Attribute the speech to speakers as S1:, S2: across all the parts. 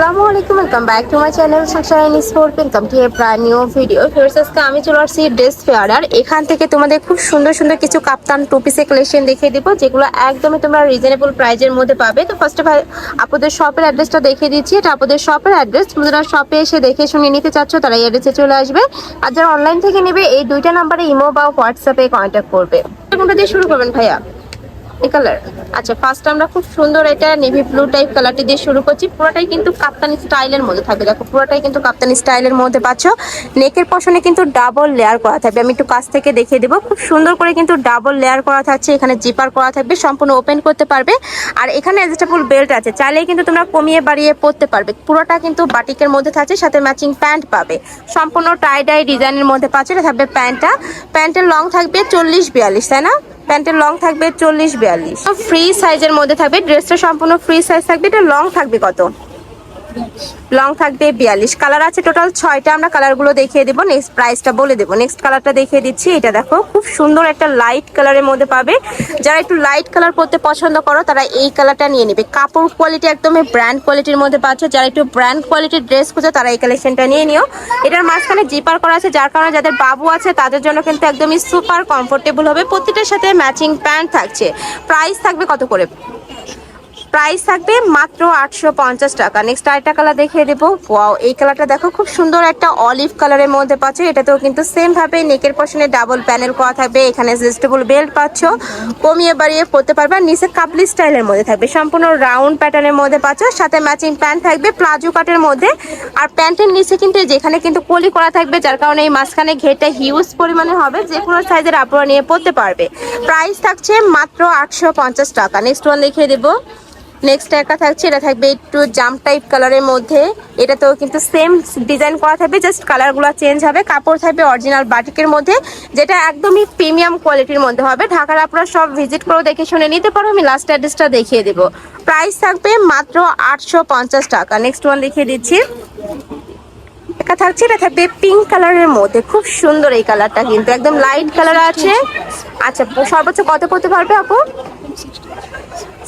S1: আসসালামু channel sunshine sport welcome to new video ফিরস আজকে আমি চলে আসছি ড্রেস ফেয়ার আর এখান থেকে তোমাদের খুব সুন্দর সুন্দর কিছু কাপ্তান টু কালেকশন দেখিয়ে দিব, যেগুলো একদমই তোমরা রিজনেবল প্রাইজের মধ্যে পাবে। তো ফার্স্ট অফ আপনাদের শপের অ্যাড্রেসটা দেখিয়ে দিচ্ছি। এটা আপনাদের শপের অ্যাড্রেস তোমরা শপে এসে দেখে শুনে নিতে চাচ্ছ, তারা এই অ্যাড্রেসে চলে আসবে। আর যারা অনলাইন থেকে নেবে, এই দুইটা নাম্বারে ইমো বা হোয়াটসঅ্যাপে কন্ট্যাক্ট করবে। কোনটা শুরু করবেন ভাইয়া? এই কালার আচ্ছা ফার্স্ট আমরা খুব সুন্দর এটা নেভি ব্লু টাইপ কালারটি দিয়ে শুরু করছি। পুরোটাই কিন্তু কাপ্তানি স্টাইলের মধ্যে থাকবে। দেখো, পুরোটাই কিন্তু কাপ্তানি স্টাইলের মধ্যে পাচ্ছ। নেকের পশনে কিন্তু ডাবল লেয়ার করা থাকবে। আমি একটু কাছ থেকে দেখিয়ে দেবো। খুব সুন্দর করে কিন্তু ডাবল লেয়ার করা থাকছে। এখানে জিপার করা থাকবে। সম্পূর্ণ ওপেন করতে পারবে। আর এখানে অ্যাডজাস্টেবল বেল্ট আছে। চাইলেই কিন্তু তোমরা কমিয়ে বাড়িয়ে পরতে পারবে। পুরোটা কিন্তু বাটিকের মধ্যে থাকছে। সাথে ম্যাচিং প্যান্ট পাবে। সম্পূর্ণ টাই ডাই ডিজাইনের মধ্যে পাচ্ছে। থাকবে প্যান্টটা প্যান্টের লং থাকবে চল্লিশ বিয়াল্লিশ, তাই না? প্যান্টের লং থাকবে চল্লিশ বিয়াল্লিশ। ফ্রি সাইজের মধ্যে থাকবে, ড্রেসটা সম্পূর্ণ ফ্রি সাইজ থাকবে, এটা লং থাকবে কত? লং থাকবে বিয়াল্লিশ। কালার আছে টোটাল ছয়টা, আমরা কালারগুলো দেখিয়ে দেবো। নেক্সট প্রাইসটা বলে দেবো। নেক্সট কালারটা দেখিয়ে দিচ্ছি। এটা দেখো, খুব সুন্দর একটা লাইট কালারের মধ্যে পাবে। যারা একটু লাইট কালার পরতে পছন্দ করো, তারা এই কালারটা নিয়ে নেবে। কাপড় কোয়ালিটি একদমই ব্র্যান্ড কোয়ালিটির মধ্যে পাচ্ছ। যারা একটু ব্র্যান্ড কোয়ালিটির ড্রেস খুঁজো, তারা এই কালেকশনটা নিয়ে নিও। এটার মাঝখানে জিপার করা আছে, যার কারণে যাদের বাবু আছে, তাদের জন্য কিন্তু একদমই সুপার কমফোর্টেবল হবে। প্রতিটার সাথে ম্যাচিং প্যান্ট থাকছে। প্রাইস থাকবে কত করে? প্রাইস থাকবে মাত্র আটশো পঞ্চাশ টাকা। নেক্সট আরেকটা কালার দেখিয়ে দেবো। ওয়াও এই কালারটা দেখো, খুব সুন্দর একটা অলিভ কালারের মধ্যে পাচ্ছ। এটাতেও কিন্তু সেম ভাবে নেকের পশনে ডাবল প্যানেল করা থাকবে। এখানে অ্যাডজাস্টেবল বেল্ট পাচ্ছ। কমিয়ে বাড়িয়ে পরতে পারবে আর নিচে কাপলি স্টাইলের মধ্যে থাকবে। সম্পূর্ণ রাউন্ড প্যাটার্নের মধ্যে পাচ্ছ। সাথে ম্যাচিং প্যান্ট থাকবে প্লাজো কাটের মধ্যে। আর প্যান্টের নিচে কিন্তু যেখানে কিন্তু কলি করা থাকবে, যার কারণে এই মাঝখানে ঘেরটা হিউজ পরিমাণে হবে। যে কোনো সাইজের আপনারা নিয়ে পরতে পারবে। প্রাইস থাকছে মাত্র আটশো পঞ্চাশ টাকা। নেক্সট ওয়ান দেখিয়ে দেবো। নেক্সট একটা থাকছে, এটা থাকবে একটু জাম টাইপ কালারের মধ্যে। এটা তো কিন্তু সেম ডিজাইন করা থাকবে জাস্ট কালারগুলো চেঞ্জ হবে। কাপড় থাকবে অরিজিনাল বাটিকের মধ্যে, যেটা একদমই প্রিমিয়াম কোয়ালিটির মধ্যে হবে। ঢাকার আপনারা সব ভিজিট করে দেখে শুনে নিতে পারো, আমি লাস্ট অ্যাড্রেসটা দেখিয়ে দেবো। প্রাইস থাকবে মাত্র আটশো পঞ্চাশ টাকা। নেক্সট ওয়ান দেখিয়ে দিচ্ছি। এটা থাকছে, এটা থাকবে পিঙ্ক কালারের মধ্যে। খুব সুন্দর এই কালারটা কিন্তু, একদম লাইট কালার আছে। আচ্ছা সর্বোচ্চ কত করতে পারবে আপু?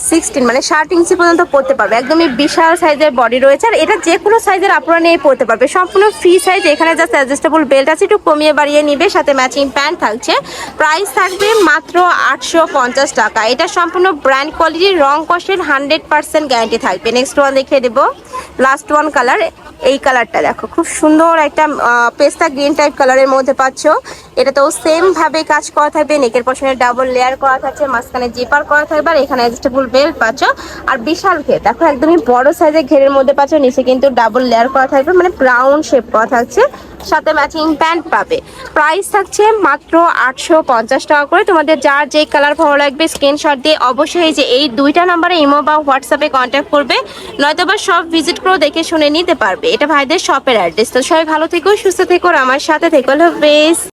S1: সিক্সটিন মানে ষাট ইঞ্চি পর্যন্ত পড়তে পারবে। একদমই বিশাল সাইজের বডি রয়েছে, আর এটা যে কোনো সাইজের আপনারা নিয়ে পড়তে পারবে। সম্পূর্ণ ফ্রি সাইজ এখানে জাস্ট অ্যাডজাস্টেবল বেল্ট আছে, একটু কমিয়ে বাড়িয়ে নিবে, সাথে ম্যাচিং প্যান্ট থাকছে। প্রাইস থাকবে মাত্র আটশো পঞ্চাশ টাকা। এটা সম্পূর্ণ ব্র্যান্ড কোয়ালিটির রং কষের হান্ড্রেড পার্সেন্ট গ্যারান্টি থাকবে। নেক্সট ওয়ান দেখিয়ে দেবো। লাস্ট ওয়ান কালার এই কালারটা দেখো, খুব সুন্দর একটা পেস্তা গ্রিন টাইপ কালারের মধ্যে পাচ্ছ। এটা তো সেম ভাবে কাজ করা থাকবে নেকের পশনে ডাবল লেয়ার করা থাকছে, মাঝখানে জিপার করা থাকবে, আর এখানে অ্যাডজাস্টেবল বেল্ট পাচ্ছ। আর বিশাল ঘের, দেখো একদমই বড় সাইজের ঘেরের মধ্যে পাচ্ছ, নিচে কিন্তু ডাবল লেয়ার করা থাকবে মানে ব্রাউন শেপ করা থাকছে। সাথে ম্যাচিং প্যান্ট পাবে। প্রাইস থাকছে মাত্র আটশো পঞ্চাশ টাকা করে। তোমাদের যার যে কালার ভালো লাগবে স্ক্রিনশট দিয়ে অবশ্যই যে এই দুইটা নাম্বারে ইমো বা হোয়াটসঅ্যাপে কন্ট্যাক্ট করবে। নয়তো বা সব ভিজিট করেও দেখে শুনে নিতে পারবে। এটা ভাইদের শপের অ্যাড্রেস তো সবাই ভালো থেকো, সুস্থ থেকো আমার সাথে থেকো বেশ